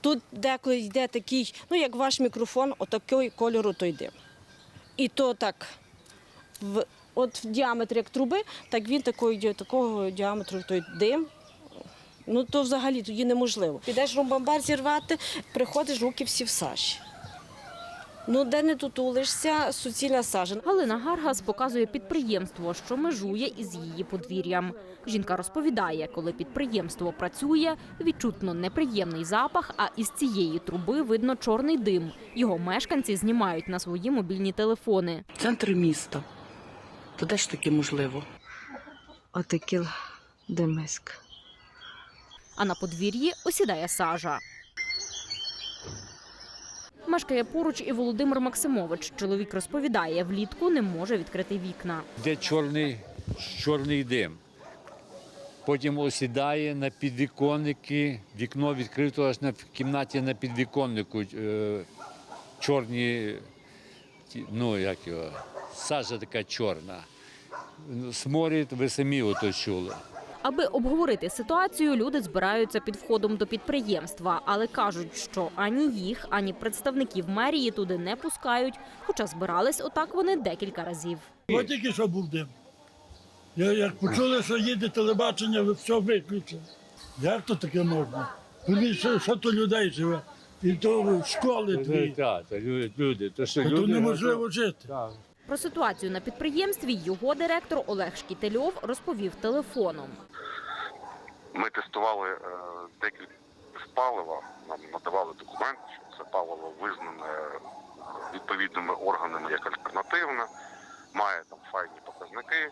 Тут деколи йде такий, ну як ваш мікрофон, отакий кольору той дим. І то так, в, от в діаметрі як труби, так він такої, такого діаметру той дим. Ну то взагалі тоді неможливо. Підеш румбамбар зірвати, приходиш, руки всі в сажі. Ну, де не тутулишся, суцільна сажа. Галина Гаргас показує підприємство, що межує із її подвір'ям. Жінка розповідає, коли підприємство працює, відчутно неприємний запах, а із цієї труби видно чорний дим. Його мешканці знімають на свої мобільні телефони. Центр міста. То де ж таке можливо? Отакіл Демиск. а на подвір'ї осідає сажа. Мешкає поруч і Володимир Максимович. Чоловік розповідає, влітку не може відкрити вікна. Де чорний, чорний дим. Потім осідає на підвіконники, вікно відкрито аж на кімнаті на підвіконнику. Е, чорні, ну як його, сажа така чорна. Сморід, ви самі ото чули. Аби обговорити ситуацію, люди збираються під входом до підприємства, але кажуть, що ані їх, ані представників мерії туди не пускають, хоча збирались отак вони декілька разів. Ось тільки що був дим. Я, як почули, що їде телебачення, ви все виключили. Як то таке можна? Подивіться, що, що то людей живе. І то школи дві. Так, люди, люди, то що То неможливо жити. Так. Про ситуацію на підприємстві його директор Олег Шкітельов розповів телефоном. Ми тестували е, декілька палива, нам надавали документ, що це паливо визнане е, відповідними органами як альтернативне, має там файні показники.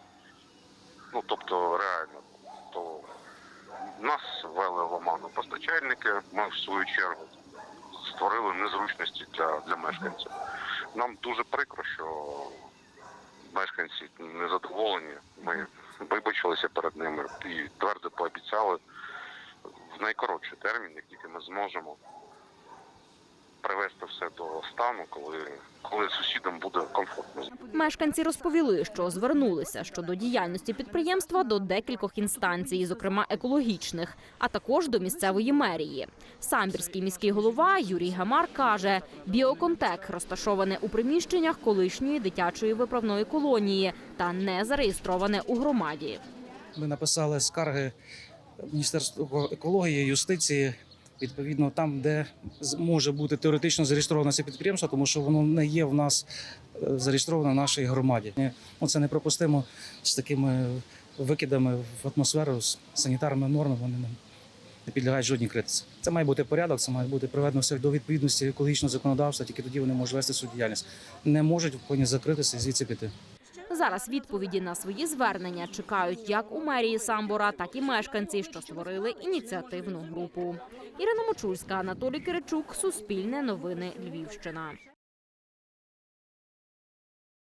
Ну тобто реально, то нас ввели в оману постачальники. Ми в свою чергу створили незручності для, для мешканців. Нам дуже прикро, що мешканці незадоволені. Ми вибачилися перед ними і твердо пообіцяли в найкоротший термін, як тільки ми зможемо привести все до стану, коли, коли сусідам буде комфортно. Мешканці розповіли, що звернулися щодо діяльності підприємства до декількох інстанцій, зокрема екологічних, а також до місцевої мерії. Самбірський міський голова Юрій Гамар каже, біоконтек розташоване у приміщеннях колишньої дитячої виправної колонії та не зареєстроване у громаді. Ми написали скарги Міністерству екології, юстиції. Відповідно, там, де може бути теоретично зареєстроване це підприємство, тому що воно не є в нас е, зареєстроване в нашій громаді. Ні, ну, Це неприпустимо з такими викидами в атмосферу, з санітарними нормами. Вони не- не підлягають жодній критиці. Це має бути порядок, це має бути приведено все до відповідності екологічного законодавства, тільки тоді вони можуть вести свою діяльність. Не можуть повинні закритися і звідси піти. Зараз відповіді на свої звернення чекають як у мерії Самбора, так і мешканці, що створили ініціативну групу. Ірина Мочульська, Анатолій Киричук, Суспільне новини Львівщина.